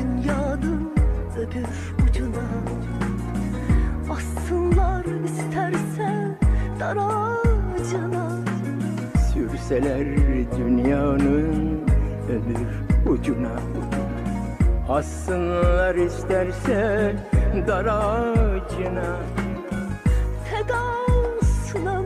Dünyanın öbür ucuna. Assınlar isterse dar ağacına. Sürseler dünyanın öbür ucuna. Assınlar isterse dar ağacına. Feda olsun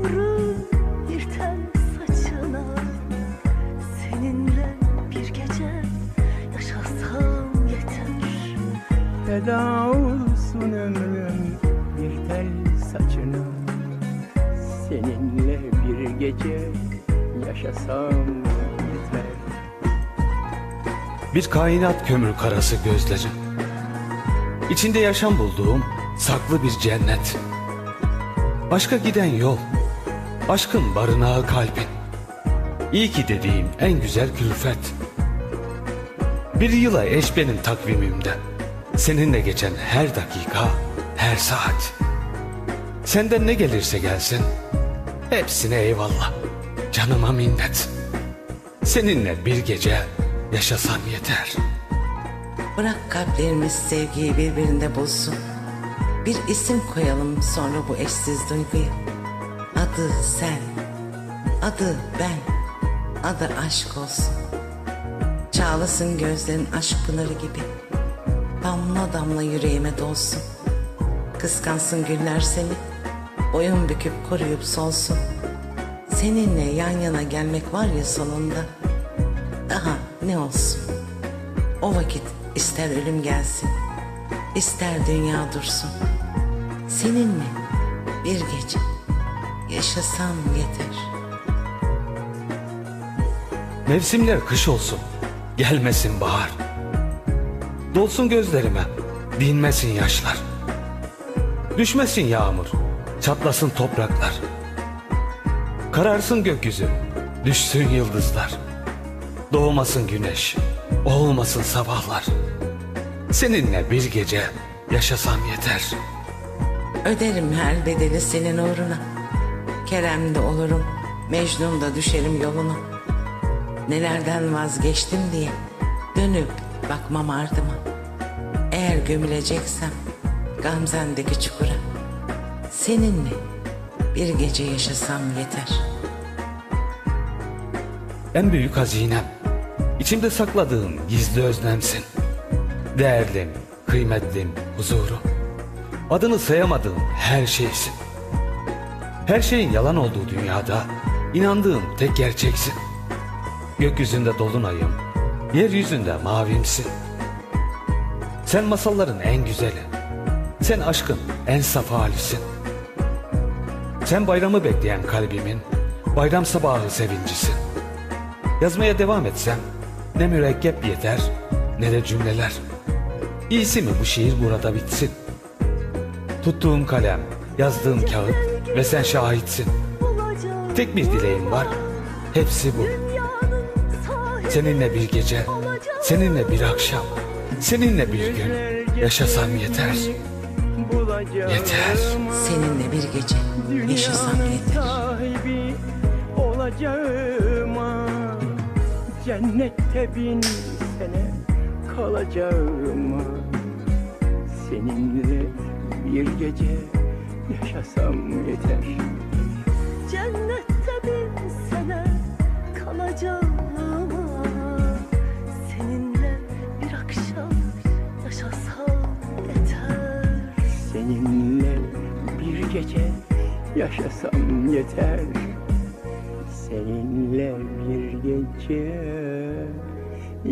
Feda olsun ömrüm bir tel saçına Seninle bir gece yaşasam yeter Bir kainat kömür karası gözlerim. İçinde yaşam bulduğum saklı bir cennet. Başka giden yol Aşkın barınağı kalbin. İyi ki dediğim en güzel külfet. Bir yıla eş benim takvimimde Seninle geçen her dakika, her saat Senden ne gelirse gelsin Hepsine eyvallah Canıma minnet Seninle bir gece yaşasam yeter Bırak kalplerimiz sevgiyi birbirinde bulsun. Bir isim koyalım sonra bu eşsiz duyguya. Adı sen, adı ben, adı aşk olsun. Çağlasın gözlerin aşk pınarı gibi. Damla damla yüreğime dolsun. Kıskansın güller seni, boyun büküp koruyup solsun. Seninle yan yana gelmek var ya sonunda. Daha ne olsun? O vakit ister ölüm gelsin, ister dünya dursun. Seninle bir gece yaşasam yeter. Mevsimler kış olsun, gelmesin bahar. Dolsun gözlerime, dinmesin yaşlar. Düşmesin yağmur, çatlasın topraklar. Kararsın gökyüzü, düşsün yıldızlar. Doğmasın güneş, olmasın sabahlar. Seninle bir gece yaşasam yeter. Öderim her bedeli senin uğruna. Kerem'de olurum, Mecnun'da düşerim yoluna. Nelerden vazgeçtim diye dönüp bakmam ardıma. Eğer gömüleceksem Gamzen'deki çukura. Seninle bir gece yaşasam yeter. En büyük hazinem, içimde sakladığım gizli özlemsin. Değerlim, kıymetlim, huzurum. Adını sayamadığım her şeysin. Her şeyin yalan olduğu dünyada inandığım tek gerçeksin. Gökyüzünde dolunayım, yeryüzünde mavimsin. Sen masalların en güzeli. Sen aşkın en saf halisin. Sen bayramı bekleyen kalbimin bayram sabahı sevincisin. Yazmaya devam etsem ne mürekkep yeter ne de cümleler. İyisi mi bu şiir burada bitsin. Tuttuğum kalem, yazdığım kağıt ve sen şahitsin. Tek bir dileğim var, hepsi bu. Seninle bir gece, seninle bir akşam, seninle bir gün yaşasam yeter. Yeter. Seninle bir gece yaşasam yeter. olacağıma Cennette bin sene kalacağıma Seninle bir gece yaşasam yeter Cennette bin sene kalacağım Seninle bir gece yaşasam yeter. Seninle bir gece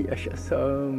yaşasam